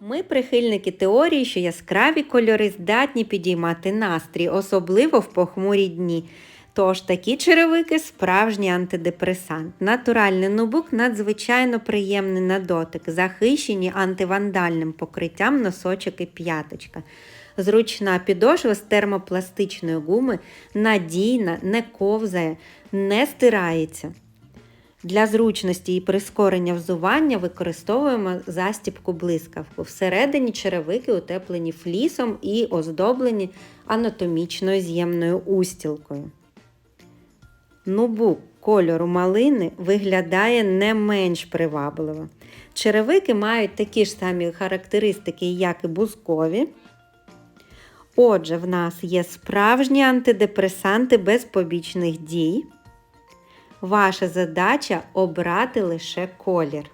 Ми прихильники теорії, що яскраві кольори здатні підіймати настрій, особливо в похмурі дні. Тож такі черевики справжній антидепресант. Натуральний нубук надзвичайно приємний на дотик, захищені антивандальним покриттям носочок і п'яточка. Зручна підошва з термопластичної гуми надійна, не ковзає, не стирається. Для зручності і прискорення взування використовуємо застібку блискавку. Всередині черевики утеплені флісом і оздоблені анатомічною з'ємною устілкою. Нубук кольору малини виглядає не менш привабливо. Черевики мають такі ж самі характеристики, як і бузкові. Отже, в нас є справжні антидепресанти без побічних дій. Ваша задача обрати лише колір.